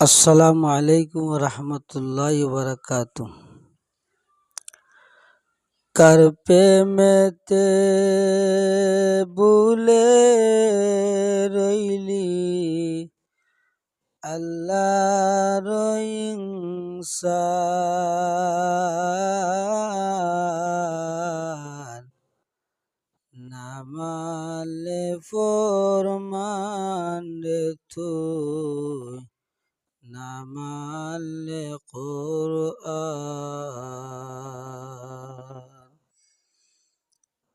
আসসালামু আলাইকুম রহমতুল্লাহ বরকাত কার প্রেমেতে বুলে রইলি? আল্লাহ রইংসান নামালে ফরমান তুই। নামালে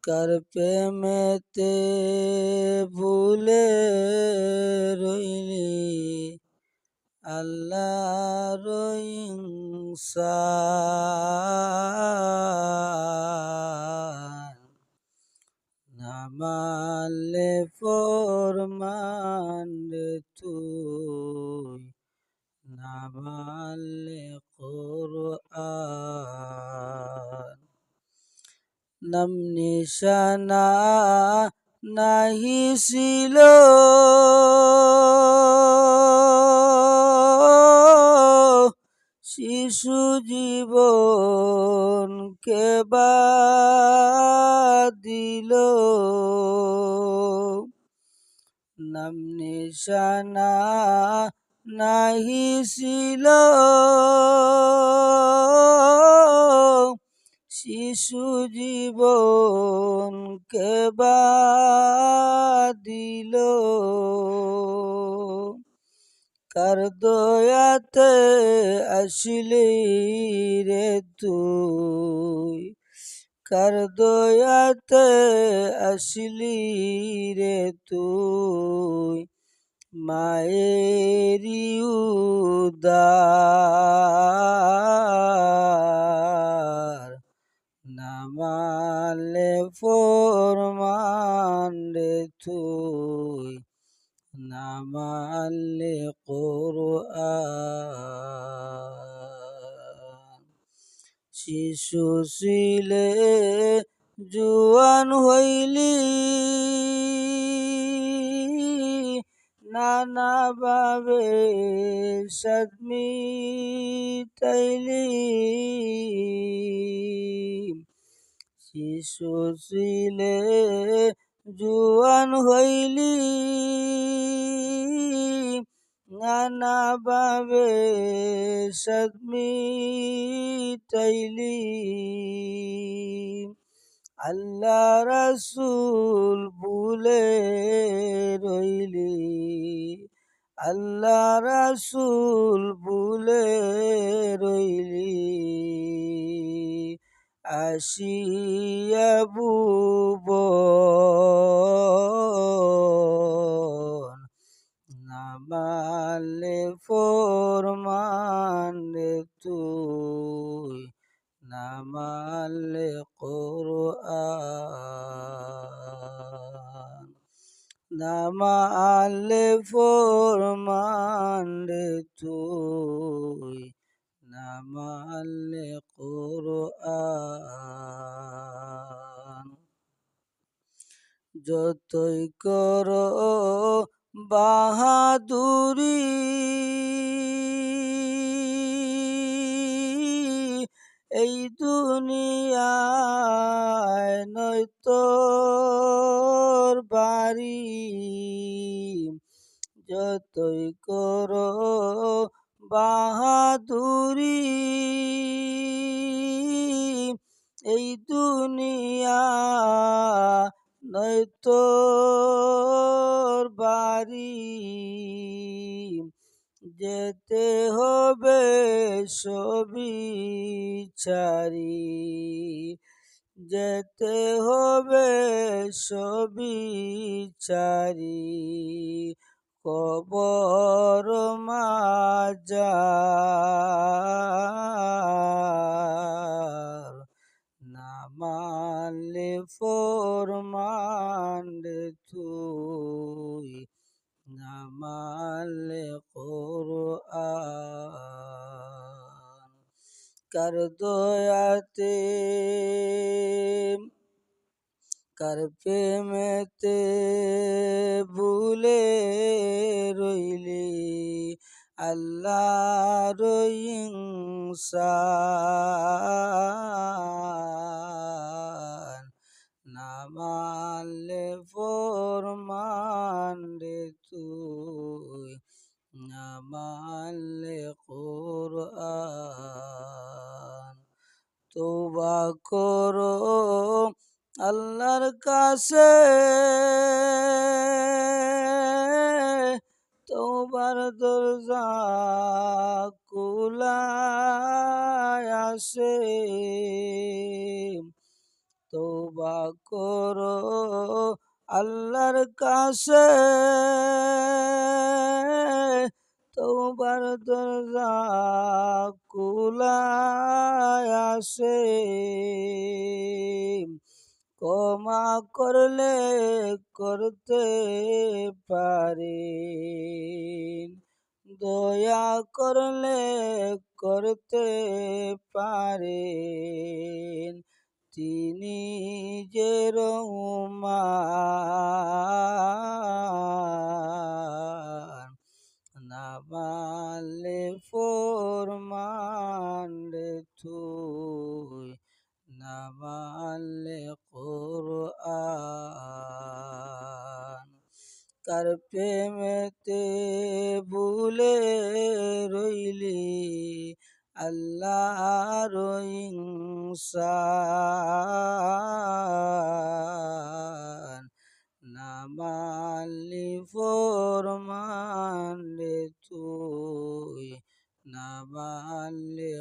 কার প্রেমেতে ভুলে রইলি? আল্লাহ রইংসান নাম নিশানা নাহি ছিল শিশু জীবন কে দিল? নাম নিশানা নাহি ছিল শিশু জীবন কে দিল? কার দয়াতে আসলি রে তুই? কার দয়াতে আসলি রে তুই? মায়েরি উদার। ফরমান রে তুই নামালে শিশু ছিলে জুয়ান হইলি নানা ভাবে সদমি তৈলি শিশু ছিলে জুয়ান হইলি। নানা ভাবে সদমি তৈলি আল্লাহ রসুল ভুলে রইলি। আল্লাহ রসুল ভুলে রইলি। আসিয়া বুব নামালে ফরমান তুই নামালে কোরআন নামালে ফরমান তুই নামালে কোরআন যতই কর বাহাদুরি এই দুনিয়ায় নয়তো বাড়ি। যতই কর বাহাদুরি। এই দুনিয়া নয়তো বাড়ি। যেতে হবে সবই চারি যেতে হবে সবই চারি কবর মাজার নামালে ফরমান রে তুই নামালে কোরআন কার দয়াতে কার প্রেমেতে ভুলে রইলি। আল্লাহর ইনসান না মানলে ফরমান রে তুই, না মানলে কোরআন। তোবা করো আল্লাহর কাছে। তোবার দরজা কুলায় আসে। তোবা করো আল্লাহর কাছে। তোবার দরজা কুলায় আসে। ক্ষমা করলে করতে পারে। দয়া করলে করতে পারে। তিনি যে রহমান না মানলে ফরমান তুই না মানলে কোরআন কার প্রেমেতে ভুলে রইলি? আল্লাহর ইনসান না মানলি ফরমান রে তুই না মানলি